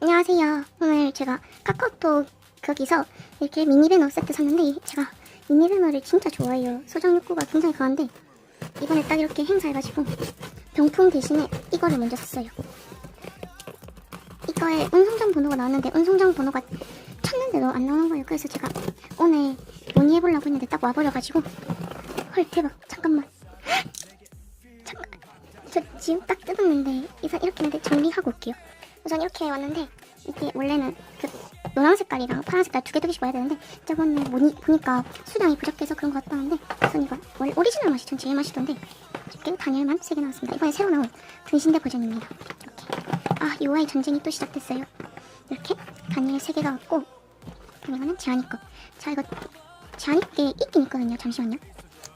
안녕하세요. 오늘 제가 카카오톡 거기서 이렇게 미니 배너 세트 샀는데 제가 미니 배너를 진짜 좋아해요. 소장 욕구가 굉장히 강한데 이번에 딱 이렇게 행사해가지고 병풍 대신에 이거를 먼저 샀어요. 이거에 운송장 번호가 나왔는데 운송장 번호가 쳤는데도 안 나오는 거예요. 그래서 제가 오늘 문의해보려고 했는데 딱 와버려가지고 헐 대박 잠깐만 잠깐 저 지금 딱 뜯었는데 이상 이렇게 했는데 정리하고 올게요. 우선 이렇게 왔는데 이게 원래는 그 노란 색깔이랑 파란 색깔 두 개 두 개씩 와야 되는데 저번에 보니, 보니까 수량이 부족해서 그런 것 같다는데 우선 이거 원래 오리지널 맛이 전 제일 맛있던데 이렇게 단열만 세 개 나왔습니다. 이번에 새로 나온 등신대 버전입니다. 이렇게 아 UI 전쟁이 또 시작됐어요. 이렇게 단열 세 개가 왔고 이거는 제한이 거. 자 이거 제한이 게 있긴 있거든요. 잠시만요.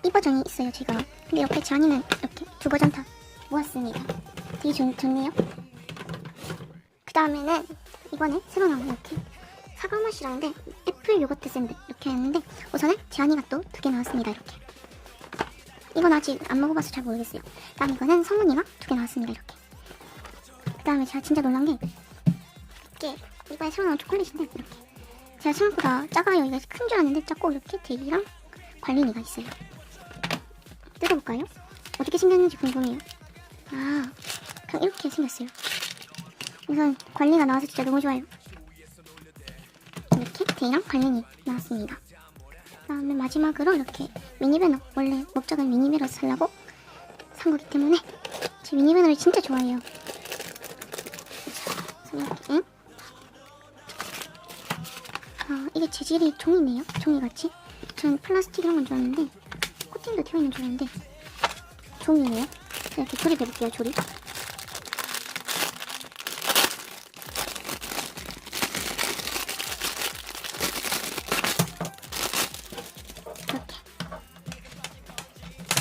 이 버전이 있어요 제가. 근데 옆에 제한이는 이렇게 두 버전 다 모았습니다. 되게 좋, 좋네요. 그 다음에는 이번에 새로 나온 이렇게 사과 맛이라는데 애플 요거트 샌드 이렇게 했는데 우선은 제한이가 또 두 개 나왔습니다 이렇게. 이건 아직 안 먹어봐서 잘 모르겠어요. 그 다음 이거는 성훈이가 두 개 나왔습니다 이렇게. 그 다음에 제가 진짜 놀란 게 이게 이번에 새로 나온 초콜릿인데 이렇게. 제가 생각보다 작아요. 이게 큰 줄 알았는데 작고 이렇게 대기랑 관리니가 있어요. 뜯어볼까요? 어떻게 생겼는지 궁금해요. 아 그냥 이렇게 생겼어요 우선 관리가 나와서 진짜 너무 좋아요. 이렇게 데이랑 관련이 나왔습니다. 그다음에 마지막으로 이렇게 미니배너 원래 목적은 미니배너 살라고 산 거기 때문에 제 미니배너를 진짜 좋아해요. 이렇게 응? 아 이게 재질이 종이네요. 종이같이. 전 플라스틱 이런 건 줄 알았는데 코팅도 되어 있는 줄 알았는데 종이네요. 자, 이렇게 조립해볼게요. 조립.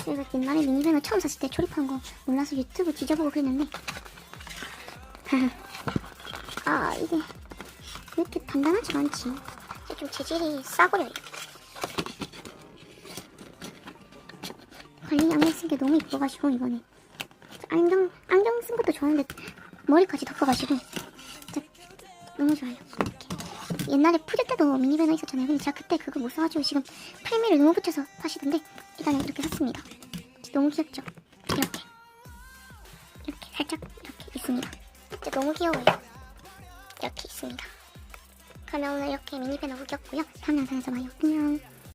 이렇게. 제가 옛날에 미니밴을 처음 샀을 때 조립한 거 몰라서 유튜브 뒤져보고 그랬는데 아 이게 그렇게 단단하지 않지 좀 재질이 싸구려요 관리 안경 쓴 게 너무 이뻐가지고 이번에 안경 안경 쓴 것도 좋았는데 머리까지 덮어가지고 진짜 너무 좋아요 이렇게. 옛날에 푸드 때도 미니밴어 있었잖아요. 근데 제가 그때 그거 못 사가지고 지금 팔미를 너무 붙여서 파시던데 일단은 이렇게 샀습니다. 너무 귀엽죠? 이렇게. 이렇게 살짝 이렇게 있습니다. 진짜 너무 귀여워요. 이렇게 있습니다. 그러면 오늘 이렇게 미니밴어 우겼고요. 다음 영상에서 봐요. 안녕